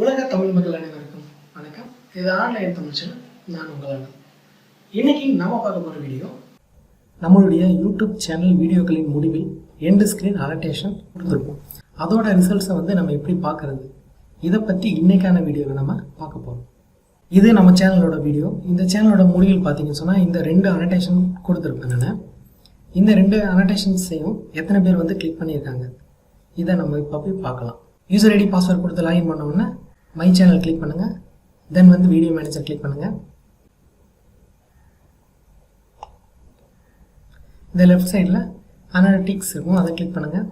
உலக தமிழ் மக்கள் அனைவருக்கும் வணக்கம். இது ஆன்லைன் தமிழ் சேனல் நான் உங்கள் அண்ணன். இன்னைக்கு நம்ம பார்க்க போகிற வீடியோ நம்மளுடைய யூடியூப் சேனல் வீடியோக்களின் முடிவில் எண்டு ஸ்க்ரீன் அனடேஷன் கொடுத்துருப்போம். அதோட ரிசல்ட்ஸை வந்து நம்ம எப்படி பார்க்கறது? இதை பற்றி இன்னைக்கான வீடியோவை நம்ம பார்க்க போகிறோம் இது நம்ம சேனலோட வீடியோ. இந்த சேனலோட முடிவில் பார்த்தீங்கன்னு சொன்னால் இந்த ரெண்டு அனடேஷன் கொடுத்துருப்பேன் நான். இந்த ரெண்டு அனடேஷன்ஸையும் எத்தனை பேர் வந்து கிளிக் பண்ணியிருக்காங்க? இதை நம்ம இப்போ போய் பார்க்கலாம். யூசர் ஐடி பாஸ்வேர்ட் கொடுத்து லாகின் பண்ணோம்னா மை சேனல் கிளிக் பண்ணுங்கள் தென் வந்து வீடியோ மேனேஜர் கிளிக் பண்ணுங்கள் இந்த லெஃப்ட் சைடில் அனாலிட்டிக்ஸ் இருக்கும் அதை கிளிக் பண்ணுங்கள்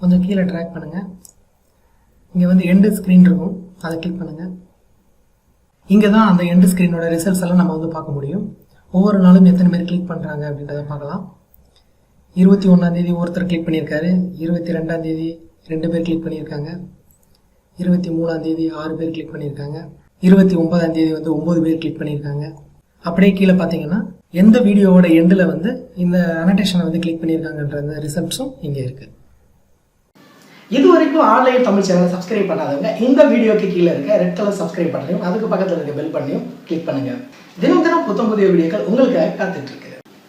கொஞ்சம் கீழே ட்ராக் பண்ணுங்கள் இங்கே வந்து எண்டு ஸ்க்ரீன் இருக்கும் அதை கிளிக் பண்ணுங்கள் இங்கே தான் அந்த எண்டு ஸ்க்ரீனோட ரிசல்ட்ஸ் எல்லாம் நம்ம வந்து பார்க்க முடியும். ஒவ்வொரு நாளும் எத்தனை பேர் கிளிக் பண்ணுறாங்க அப்படின்றத பார்க்கலாம். இருபத்தி ஒன்றாந்தேதி ஒருத்தர் கிளிக் பண்ணியிருக்காரு. இருபத்தி ரெண்டாந்தேதி ரெண்டு பேர் கிளிக் பண்ணியிருக்காங்க. இருபத்தி மூணாந்தேதி ஆறு பேர் கிளிக் பண்ணியிருக்காங்க. இருபத்தி ஒன்பதாந்தேதி வந்து ஒம்பது பேர் கிளிக் பண்ணியிருக்காங்க. அப்படியே கீழே பார்த்தீங்கன்னா எந்த வீடியோவோட எண்டில் வந்து இந்த அனடேஷனை வந்து கிளிக் பண்ணியிருக்காங்கன்ற அந்த ரிசல்ட்ஸும் இங்கே இருக்குது இது வரைக்கும் ஆன்லைன் தமிழ் சேனல் சப்ஸ்கிரைப் பண்ணாதவங்க இந்த வீடியோக்கு கீழே இருக்க ரெட் கலர் சப்ஸ்கிரைப் பண்ணையும் அதுக்கு பக்கத்தில் இருக்க பெல் பண்ணியும் கிளிக் பண்ணுங்க. தினம் தினம் புத்தம் புதிய வீடியோக்கள் உங்களுக்காக காத்துட்டு இருக்கு.